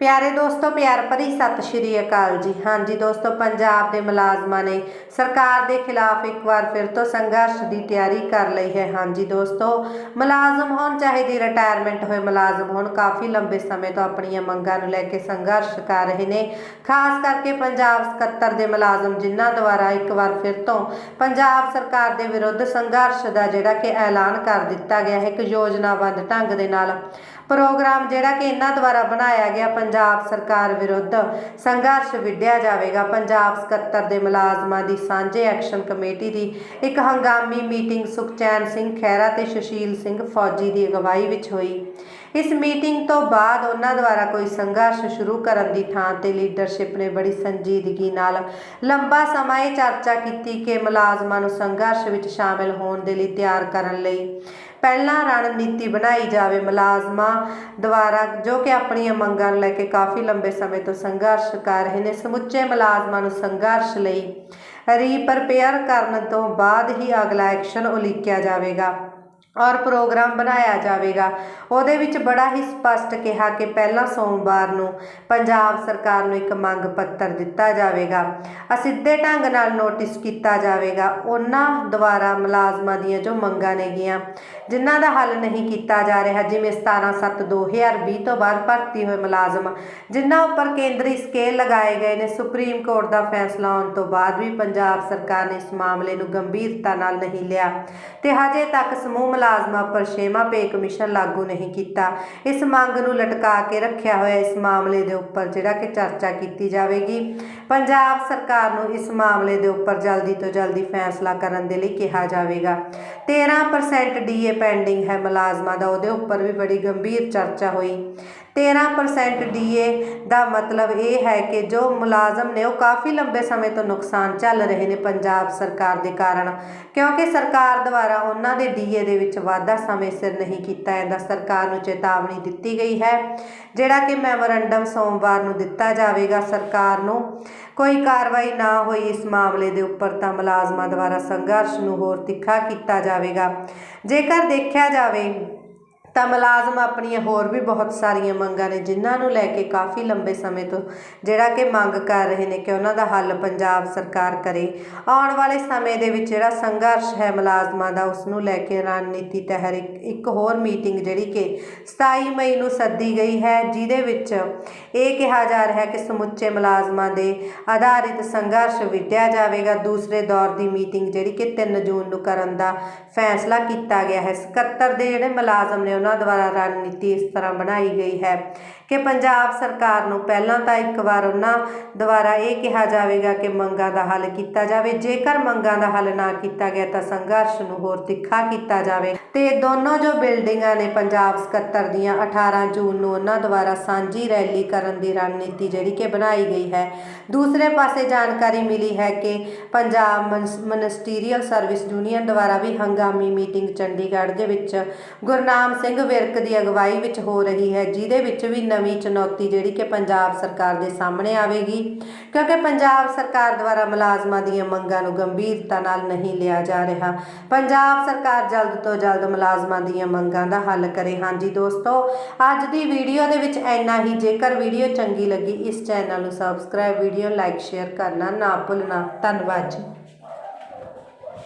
ਪਿਆਰੇ ਦੋਸਤੋ, ਪਿਆਰ ਭਰੀ ਸਤਿ ਸ਼੍ਰੀ ਅਕਾਲ ਜੀ। ਹਾਂਜੀ ਦੋਸਤੋ, ਪੰਜਾਬ ਦੇ ਮੁਲਾਜ਼ਮਾਂ ਨੇ ਸਰਕਾਰ ਦੇ ਖਿਲਾਫ ਇੱਕ ਵਾਰ ਫਿਰ ਤੋਂ ਸੰਘਰਸ਼ ਦੀ ਤਿਆਰੀ ਕਰ ਲਈ ਹੈ। ਹਾਂਜੀ ਦੋਸਤੋ, ਮੁਲਾਜ਼ਮ ਹੋਣ, ਚਾਹੇ ਦੀ ਰਿਟਾਇਰਮੈਂਟ ਹੋਏ ਮੁਲਾਜ਼ਮ ਹੋਣ, ਕਾਫੀ ਲੰਬੇ ਸਮੇਂ ਤੋਂ ਆਪਣੀਆਂ ਮੰਗਾਂ ਨੂੰ ਲੈ ਕੇ ਸੰਘਰਸ਼ ਕਰ ਰਹੇ ਨੇ। ਖਾਸ ਕਰਕੇ ਪੰਜਾਬ ਸਕੱਤਰ ਦੇ ਮੁਲਾਜ਼ਮ ਜਿਨ੍ਹਾਂ ਦੁਆਰਾ ਇੱਕ ਵਾਰ ਫਿਰ ਤੋਂ ਪੰਜਾਬ ਸਰਕਾਰ ਦੇ ਵਿਰੁੱਧ ਸੰਘਰਸ਼ ਦਾ ਜਿਹੜਾ ਕਿ ਐਲਾਨ ਕਰ ਦਿੱਤਾ ਗਿਆ ਹੈ, ਇੱਕ ਯੋਜਨਾਬੱਧ ਢੰਗ ਦੇ ਨਾਲ ਪ੍ਰੋਗਰਾਮ ਜਿਹੜਾ ਕਿ ਇਹਨਾਂ ਦੁਆਰਾ ਬਣਾਇਆ ਗਿਆ ਪੰਜਾਬ ਸਰਕਾਰ ਵਿਰੁੱਧ ਸੰਘਰਸ਼ ਵਿੱਢਿਆ ਜਾਵੇਗਾ। ਪੰਜਾਬ ਸਕੱਤਰ ਦੇ ਮੁਲਾਜ਼ਮਾਂ ਦੀ ਸਾਂਝੇ ਐਕਸ਼ਨ ਕਮੇਟੀ ਦੀ ਇੱਕ ਹੰਗਾਮੀ ਮੀਟਿੰਗ ਸੁਖਚੈਨ ਸਿੰਘ ਖਹਿਰਾ ਤੇ ਸੁਸ਼ੀਲ ਸਿੰਘ ਫੌਜੀ ਦੀ ਅਗਵਾਈ ਵਿੱਚ ਹੋਈ। ਇਸ ਮੀਟਿੰਗ ਤੋਂ ਬਾਅਦ ਉਹਨਾਂ ਦੁਆਰਾ ਕੋਈ ਸੰਘਰਸ਼ ਸ਼ੁਰੂ ਕਰਨ ਦੀ ਥਾਂ ਤੇ ਲੀਡਰਸ਼ਿਪ ਨੇ ਬੜੀ ਸੰਜੀਦਗੀ ਨਾਲ ਲੰਬਾ ਸਮਾਂ ਇਹ ਚਰਚਾ ਕੀਤੀ ਕਿ ਮੁਲਾਜ਼ਮਾਂ ਨੂੰ ਸੰਘਰਸ਼ ਵਿੱਚ ਸ਼ਾਮਿਲ ਹੋਣ ਦੇ ਲਈ ਤਿਆਰ ਕਰਨ ਲਈ ਪਹਿਲਾਂ ਰਣਨੀਤੀ ਬਣਾਈ ਜਾਵੇ ਮੁਲਾਜ਼ਮਾਂ ਦੁਆਰਾ, ਜੋ ਕਿ ਆਪਣੀਆਂ ਮੰਗਾਂ ਨੂੰ ਲੈ ਕੇ ਕਾਫੀ ਲੰਬੇ ਸਮੇਂ ਤੋਂ ਸੰਘਰਸ਼ ਕਰ ਰਹੇ ਨੇ, ਸਮੁੱਚੇ ਮੁਲਾਜ਼ਮਾਂ ਨੂੰ ਸੰਘਰਸ਼ ਲਈ ਰੀਪ੍ਰਿਪੇਅਰ ਕਰਨ ਤੋਂ ਬਾਅਦ ਹੀ ਅਗਲਾ ਐਕਸ਼ਨ ਉਲੀਕਿਆ ਜਾਵੇਗਾ। ਔਰ ਪ੍ਰੋਗਰਾਮ ਬਣਾਇਆ ਜਾਵੇਗਾ। ਉਹਦੇ ਵਿੱਚ ਬੜਾ ਹੀ ਸਪਸ਼ਟ ਕਿਹਾ ਕਿ ਪਹਿਲਾ ਸੋਮਵਾਰ ਨੂੰ ਪੰਜਾਬ ਸਰਕਾਰ ਨੂੰ ਇੱਕ ਮੰਗ ਪੱਤਰ ਦਿੱਤਾ ਜਾਵੇਗਾ। ਅਸਿੱਧੇ ਢੰਗ ਨਾਲ ਨੋਟਿਸ ਕੀਤਾ ਜਾਵੇਗਾ। ਉਹਨਾਂ ਦੁਆਰਾ ਮੁਲਾਜ਼ਮਾਂ ਦੀਆਂ ਜੋ ਮੰਗਾਂ ਨੇਗੀਆਂ, ਜਿਨ੍ਹਾਂ ਦਾ ਹੱਲ ਨਹੀਂ ਕੀਤਾ ਜਾ ਰਿਹਾ, ਜਿਵੇਂ 17/7/2020 ਤੋਂ ਬਾਅਦ ਭਰਤੀ ਹੋਏ ਮੁਲਾਜ਼ਮ, ਜਿਨ੍ਹਾਂ ਉੱਪਰ ਕੇਂਦਰੀ ਸਕੇਲ ਲਗਾਏ ਗਏ ਨੇ, ਸੁਪਰੀਮ ਕੋਰਟ ਦਾ ਫੈਸਲਾ ਆਉਣ ਤੋਂ ਬਾਅਦ ਵੀ ਪੰਜਾਬ ਸਰਕਾਰ ਨੇ ਇਸ ਮਾਮਲੇ ਨੂੰ ਗੰਭੀਰਤਾ ਨਾਲ ਨਹੀਂ ਲਿਆ। ਤੇ ਹਜੇ ਤੱਕ ਸਮੂਹ ਮੁਲਾਜ਼ਮਾਂ ਉੱਪਰ ਛੇਵਾਂ ਪੇ ਕਮਿਸ਼ਨ ਲਾਗੂ ਨਹੀਂ ਕੀਤਾ। ਇਸ ਮੰਗ ਨੂੰ ਲਟਕਾ ਕੇ ਰੱਖਿਆ ਹੋਇਆ ਇਸ ਮਾਮਲੇ ਦੇ ਉੱਪਰ ਜਿਹੜਾ ਕਿ ਚਰਚਾ ਕੀਤੀ ਜਾਵੇਗੀ। ਪੰਜਾਬ ਸਰਕਾਰ ਨੂੰ ਇਸ ਮਾਮਲੇ ਦੇ ਉੱਪਰ ਜਲਦੀ ਤੋਂ ਜਲਦੀ ਫੈਸਲਾ ਕਰਨ ਦੇ ਲਈ ਕਿਹਾ ਜਾਵੇਗਾ। 13% ਡੀਏ ਪੈਂਡਿੰਗ ਹੈ ਮੁਲਾਜ਼ਮਾਂ ਦਾ, ਉਹਦੇ ਉੱਪਰ ਵੀ ਬੜੀ ਗੰਭੀਰ ਚਰਚਾ ਹੋਈ। 13% ਡੀਏ ਦਾ ਮਤਲਬ ਇਹ ਹੈ ਕਿ ਜੋ ਮੁਲਾਜ਼ਮ ਨੇ ਉਹ ਕਾਫੀ ਲੰਬੇ ਸਮੇਂ ਤੋਂ ਨੁਕਸਾਨ ਚੱਲ ਰਹੇ ਨੇ ਪੰਜਾਬ ਸਰਕਾਰ ਦੇ ਕਾਰਨ, ਕਿਉਂਕਿ ਸਰਕਾਰ ਦੁਆਰਾ ਉਹਨਾਂ ਦੇ ਡੀਏ ਦੇ ਵਿੱਚ ਵਾਧਾ ਸਮੇਂ ਸਿਰ ਨਹੀਂ ਕੀਤਾ ਜਾਂਦਾ, ਸਰਕਾਰ ਨੂੰ ਚੇਤਾਵਨੀ ਦਿੱਤੀ ਗਈ ਹੈ। ਜਿਹੜਾ ਕਿ ਮੈਮੋਰੰਡਮ ਸੋਮਵਾਰ ਨੂੰ ਦਿੱਤਾ ਜਾਵੇਗਾ, ਸਰਕਾਰ ਨੂੰ ਕੋਈ ਕਾਰਵਾਈ ਨਾ ਹੋਈ ਇਸ ਮਾਮਲੇ ਦੇ ਉੱਪਰ ਤਾਂ ਮੁਲਾਜ਼ਮਾਂ ਦੁਆਰਾ ਸੰਘਰਸ਼ ਨੂੰ ਹੋਰ ਤਿੱਖਾ ਕੀਤਾ ਜਾਵੇਗਾ। ਜੇਕਰ ਦੇਖਿਆ ਜਾਵੇ ਤਾਂ ਮੁਲਾਜ਼ਮ ਆਪਣੀਆਂ ਹੋਰ ਵੀ ਬਹੁਤ ਸਾਰੀਆਂ ਮੰਗਾਂ ਨੇ, ਜਿਨ੍ਹਾਂ ਨੂੰ ਲੈ ਕੇ ਕਾਫੀ ਲੰਬੇ ਸਮੇਂ ਤੋਂ ਜਿਹੜਾ ਕਿ ਮੰਗ ਕਰ ਰਹੇ ਨੇ ਕਿ ਉਹਨਾਂ ਦਾ ਹੱਲ ਪੰਜਾਬ ਸਰਕਾਰ ਕਰੇ। ਆਉਣ ਵਾਲੇ ਸਮੇਂ ਦੇ ਵਿੱਚ ਜਿਹੜਾ ਸੰਘਰਸ਼ ਹੈ ਮੁਲਾਜ਼ਮਾਂ ਦਾ, ਉਸ ਨੂੰ ਲੈ ਕੇ ਰਣਨੀਤੀ ਤਹਿਤ ਇੱਕ ਇੱਕ ਹੋਰ ਮੀਟਿੰਗ ਜਿਹੜੀ ਕਿ 27 ਮਈ ਨੂੰ ਸੱਦੀ ਗਈ ਹੈ, ਜਿਹਦੇ ਵਿੱਚ ਇਹ ਕਿਹਾ ਜਾ ਰਿਹਾ ਹੈ ਕਿ ਸਮੁੱਚੇ ਮੁਲਾਜ਼ਮਾਂ ਦੇ ਆਧਾਰਿਤ ਸੰਘਰਸ਼ ਵਿੱਢਿਆ ਜਾਵੇਗਾ। ਦੂਸਰੇ ਦੌਰ ਦੀ ਮੀਟਿੰਗ ਜਿਹੜੀ ਕਿ 3 ਜੂਨ ਨੂੰ ਕਰਨ ਦਾ ਫੈਸਲਾ ਕੀਤਾ ਗਿਆ ਹੈ। ਸਕੱਤਰ ਦੇ ਜਿਹੜੇ ਮੁਲਾਜ਼ਮ ਨੇ ਉਹਨਾਂ ਦੁਆਰਾ ਰਣਨੀਤੀ ਇਸ ਤਰ੍ਹਾਂ ਬਣਾਈ ਗਈ ਹੈ ਕਿ ਪੰਜਾਬ ਸਰਕਾਰ ਨੂੰ ਪਹਿਲਾਂ ਤਾਂ ਇੱਕ ਵਾਰ ਉਹਨਾਂ ਦੁਆਰਾ ਇਹ ਕਿਹਾ ਜਾਵੇਗਾ ਕਿ ਮੰਗਾਂ ਦਾ ਹੱਲ ਕੀਤਾ ਜਾਵੇ। ਜੇਕਰ ਮੰਗਾਂ ਦਾ ਹੱਲ ਨਾ ਕੀਤਾ ਗਿਆ ਤਾਂ ਸੰਘਰਸ਼ ਨੂੰ ਹੋਰ ਤਿੱਖਾ ਕੀਤਾ ਜਾਵੇ। ਤੇ ਦੋਨੋਂ ਜੋ ਬਿਲਡਿੰਗਾਂ ਨੇ ਪੰਜਾਬ ਸਕੱਤਰ ਦੀਆਂ 18 ਜੂਨ ਨੂੰ ਉਹਨਾਂ ਦੁਆਰਾ ਸਾਂਝੀ ਰੈਲੀ ਕਰਨ ਦੀ ਰਣਨੀਤੀ ਜਿਹੜੀ ਕਿ ਬਣਾਈ ਗਈ ਹੈ। ਦੂਸਰੇ ਪਾਸੇ ਜਾਣਕਾਰੀ ਮਿਲੀ ਹੈ ਕਿ ਪੰਜਾਬ ਮਨਿਸਟਰੀਅਲ ਸਰਵਿਸ ਯੂਨੀਅਨ ਦੁਆਰਾ ਵੀ ਹੰਗਾਮੀ ਮੀਟਿੰਗ ਚੰਡੀਗੜ੍ਹ ਦੇ ਵਿੱਚ ਗੁਰਨਾਮ ਸਿੰਘ ਸਿੰਘ ਵਿਰਕ ਦੀ ਅਗਵਾਈ ਵਿੱਚ ਹੋ ਰਹੀ ਹੈ, ਜਿਹਦੇ ਵਿੱਚ ਵੀ ਨਵੀਂ ਚੁਣੌਤੀ ਜਿਹੜੀ ਕਿ ਪੰਜਾਬ ਸਰਕਾਰ ਦੇ ਸਾਹਮਣੇ ਆਵੇਗੀ, ਕਿਉਂਕਿ ਪੰਜਾਬ ਸਰਕਾਰ ਦੁਆਰਾ ਮੁਲਾਜ਼ਮਾਂ ਦੀਆਂ ਮੰਗਾਂ ਨੂੰ ਗੰਭੀਰਤਾ ਨਾਲ ਨਹੀਂ ਲਿਆ ਜਾ ਰਿਹਾ। ਪੰਜਾਬ ਸਰਕਾਰ ਜਲਦ ਤੋਂ ਜਲਦ ਮੁਲਾਜ਼ਮਾਂ ਦੀਆਂ ਮੰਗਾਂ ਦਾ ਹੱਲ ਕਰੇ। ਹਾਂਜੀ ਦੋਸਤੋ, ਅੱਜ ਦੀ ਵੀਡੀਓ ਦੇ ਵਿੱਚ ਇੰਨਾ ਹੀ। ਜੇਕਰ ਵੀਡੀਓ ਚੰਗੀ ਲੱਗੀ, ਇਸ ਚੈਨਲ ਨੂੰ ਸਬਸਕ੍ਰਾਈਬ, ਵੀਡੀਓ ਲਾਈਕ, ਸ਼ੇਅਰ ਕਰਨਾ ਨਾ ਭੁੱਲਣਾ। ਧੰਨਵਾਦ ਜੀ।